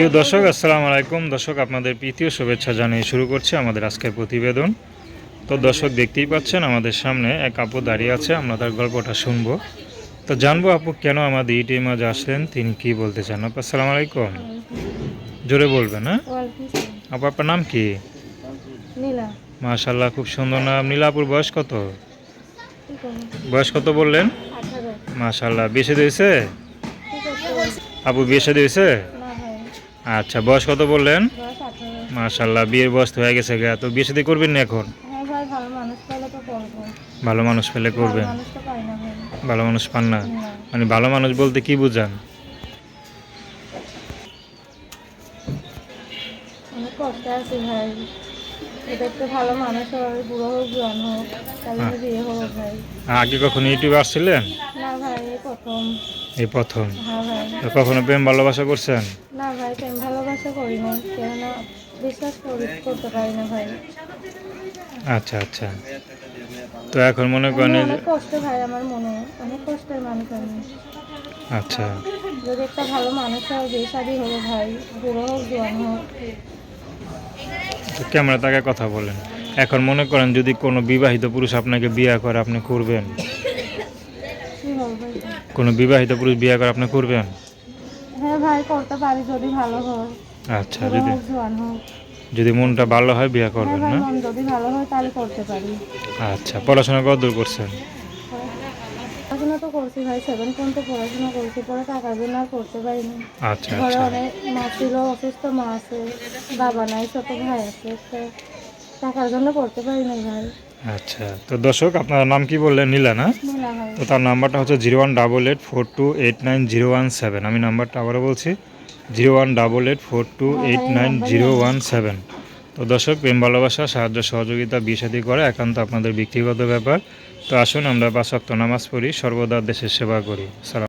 প্রিয় দর্শক আসসালামু আলাইকুম। দর্শক আপনাদের প্রীতীয় শুভেচ্ছা জানিয়ে শুরু করছি আমাদের আজকের প্রতিবেদন। তো দর্শক দেখতেই পাচ্ছেন আমাদের সামনে এক আপু দাঁড়িয়ে আছে আমরা তার গল্পটা শুনব। তো জানব আপু কেন আমাদের ইটির মাঝে আসলেন তিনি কি বলতে চান? আপু আসসালামু আলাইকুম। জোরে বলবেন হ্যাঁ? আপু আপনার নাম কি? মাশাল্লাহ খুব সুন্দর নাম। নীলাপুর বয়স কত? বয়স কত বললেন? মাশাল্লাহ বিয়ে দিয়েছে আপু বিয়ে দিয়েছে আচ্ছা বয়স কত বললেন? মাশাল্লাহ বিয়ের বয়স হয়ে গেছে গা। তো বিয়ে শাদী করবেন না এখন? হ্যাঁ ভালো মানুষ পেলে করবেন। ভালো মানুষ পান না? মানে ভালো মানুষ বলতে কি বুঝান? ভাই। আগে কখনো ইউটিউবে আসছিলেন? এই প্রথম। হ্যাঁ কখনো প্রেম ভালোবাসা করছেন? না ভালোবাসা করি না কেননা বিশ্বাস করি করতে পারি না ভাই। আচ্ছা আচ্ছা। তো এখন মনে করেন যে- অনেক কষ্ট ভাই আমার মনে অনেক কষ্টের মানুষ আমি। আচ্ছা। যদি একটা ভালো মানুষ হয় বিয়ে শাদি হলো ভাই বুড়ো হোক জোয়ান হোক। ক্যামেরা তাকে কথা বলেন। এখন মনে করেন যদি কোনো বিবাহিত পুরুষ আপনাকে বিয়ে করে আপনি করবেন কোনো বিবাহিত পুরুষ বিয়ে করে আপনি করবেন হ্যাঁ ভাই করতে পারি যদি ভালো হয়। আচ্ছা যদি যদি মনটা ভালো হয় বিয়ে হ্যাঁ করবেন না? যদি ভালো হয় তাহলে করতে পারি। আচ্ছা পড়াশোনা কত দূর করছেন? পড়াশোনা তো করছি ভাই সেভেন পর্যন্ত পড়াশোনা করছি পরে টাকার জন্য আর করতে পারিনি। আচ্ছা ঘরে আচ্ছা। অনেক মা ছিল অসুস্থ মা আছে বাবা নাই ছোট ভাই আছে টাকার জন্য করতে পারি না ভাই। আচ্ছা তো দর্শক আপনার নাম কি বললেন? নীলা না? তো তার নাম্বারটা হচ্ছে zero one double eight four two eight nine zero one seven. আমি নাম্বারটা আবারও বলছি zero one double eight four two eight nine zero one seven. তো দর্শক, প্রেম ভালোবাসা, সাহায্য, সহযোগিতা বিষাদি করে একান্ত আপনাদের ব্যক্তিগত ব্যাপার। তো আসুন, আমরা পাঁচ নামাজ পড়ি, সর্বদা দেশের সেবা করি। সালাম।